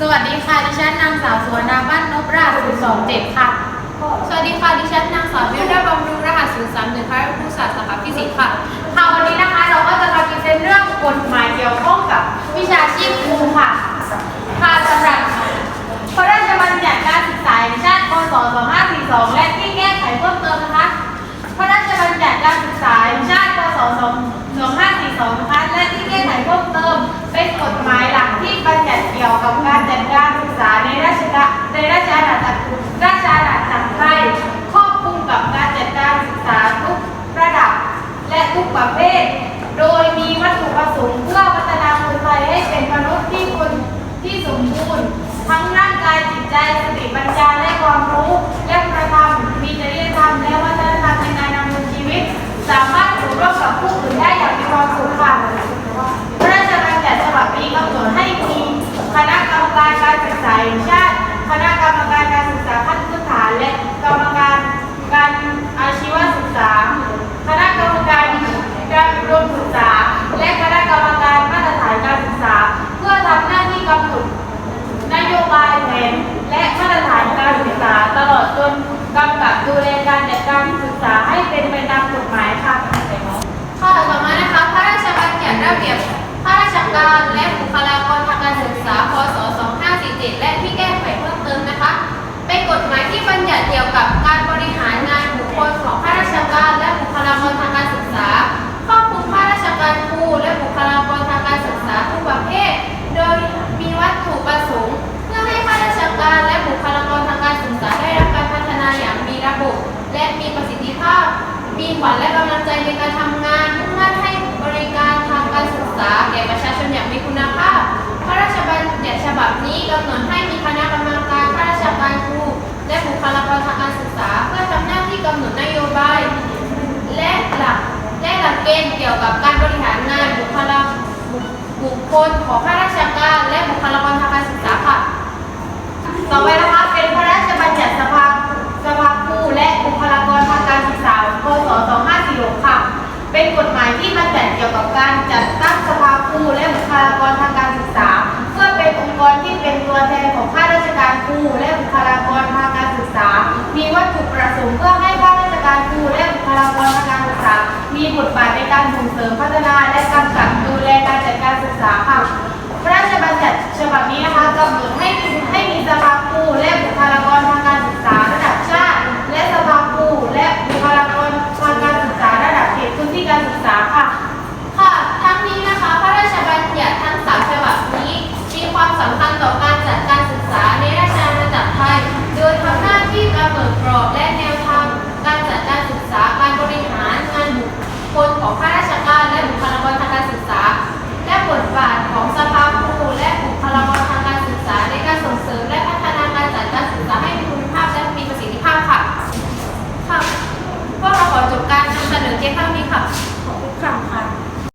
สวัสดีค่ะ ดิฉันนางสาวสุวรรณาบ้านนพราช027ค่ะ สวัสดีค่ะ ดิฉันนางสาววิรดาบำรุงรหัส031ค่ะผู้ศาสตร์สาขาฟิสิกส์ค่ะ มีขวัญและกำลังใจในการทำงานมุ่งมั่นให้บริการทางการศึกษา แก่ประชาชนอย่างมีคุณภาพ พระราชบัญญัติฉบับนี้กำหนดให้มีคณะกรรมการข้าราชการครูและบุคลากรทางการศึกษา เพื่อทำหน้าที่กำหนดนโยบาย และหลักและหลักเกณฑ์เกี่ยวกับการบริหารงานบุคลาบุคคลของข้าราชการและบุคลากรทางการศึกษาค่ะ ต่อไปนะคะเป็นพระราชบัญญัติสภาสภาครูและบุคลากรทางการศึกษา พศ 2546 ค่ะ เป็นกฎหมายที่บัญญัติเกี่ยวกับการจัดตั้งสภาครูและบุคลากรทางการศึกษา เพื่อเป็นองค์กรที่เป็นตัวแทนของข้าราชการครูและบุคลากรทางการศึกษา มีวัตถุประสงค์เพื่อให้ข้าราชการครูและบุคลากรทางการศึกษา มีบทบาทในการส่งเสริมพัฒนาและกำกับดูแลการจัดการศึกษาค่ะพระราชบัญญัติฉบับนี้นะคะกำหนดให้มี